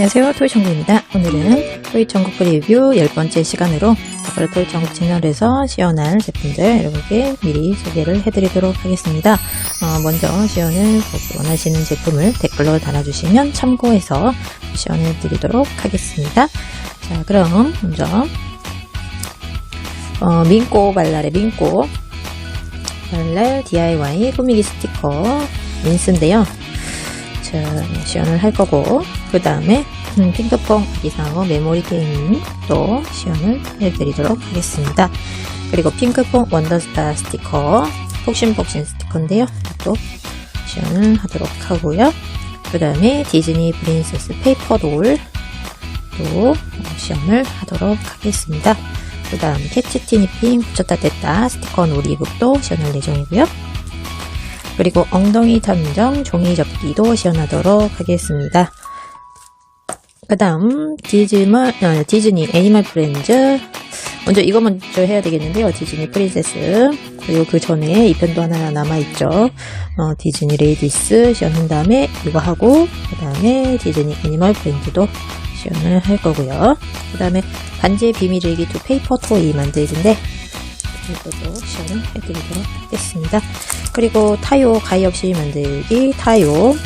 안녕하세요. 토이천국입니다. 오늘은 토이천국 리뷰 10번째 시간으로 앞으로 토이천국 채널에서 시연할 제품들 여러분께 미리 소개를 해드리도록 하겠습니다. 어, 먼저 시연을 꼭 원하시는 제품을 댓글로 달아주시면 참고해서 시연해 드리도록 하겠습니다. 자, 그럼 먼저 어, 민꼬 발랄의 민꼬 발랄 DIY 꾸미기 스티커 민스인데요. 자, 시연을 할 거고 그 다음에 음, 핑크퐁 이상호 메모리 게임 또 시연을 해드리도록 하겠습니다. 그리고 핑크퐁 원더스타 스티커 폭신폭신 스티커인데요. 또 시연을 하도록 하고요. 그 다음에 디즈니 프린세스 페이퍼돌 또 시연을 하도록 하겠습니다. 그 다음 캐치티니핑 붙였다 뗐다 스티커 놀이북도 시연할 예정이고요. 그리고 엉덩이 탐정 종이 접기도 시연하도록 하겠습니다. 그 다음 디즈머, 어, 디즈니 애니멀 프렌즈 먼저 이거 먼저 해야 되겠는데요. 디즈니 프린세스 그리고 그 전에 이 편도 하나 남아있죠. 어, 디즈니 레이디스 시연한 다음에 이거 하고 그 다음에 디즈니 애니멀 프렌즈도 시연을 할 거고요. 그 다음에 반지의 비밀일기 투 페이퍼 토이 만들기인데 이것도 시연을 해드리도록 하겠습니다. 그리고 타요 가위 없이 만들기 타요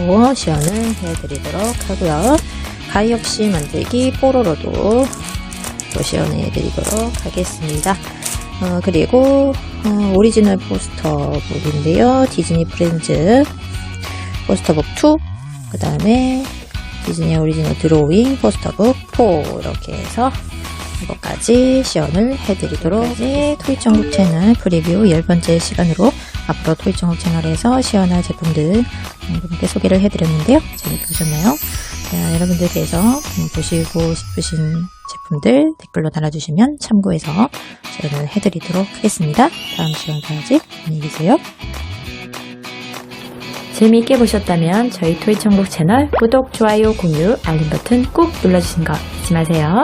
또 시연을 해드리도록 하고요. 가위 없이 만들기 뽀로로도 또 시연해 드리도록 하겠습니다. 어, 그리고 어, 오리지널 포스터 북인데요. 디즈니 프렌즈 포스터북 2, 그 다음에 디즈니 오리지널 드로잉 포스터북 4 이렇게 해서 이것까지 시연을 해드리도록 하지 토이천국 채널 프리뷰 10번째 시간으로 앞으로 토이천국 채널에서 시연할 제품들 여러분께 소개를 해드렸는데요. 재밌게 보셨나요? 자, 여러분들께서 음, 보시고 싶으신 제품들 댓글로 달아주시면 참고해서 시연을 해드리도록 하겠습니다. 다음 시간까지 안녕히 계세요. 재미있게 보셨다면 저희 토이천국 채널 구독, 좋아요, 공유, 알림 버튼 꾹 눌러주신 거 잊지 마세요.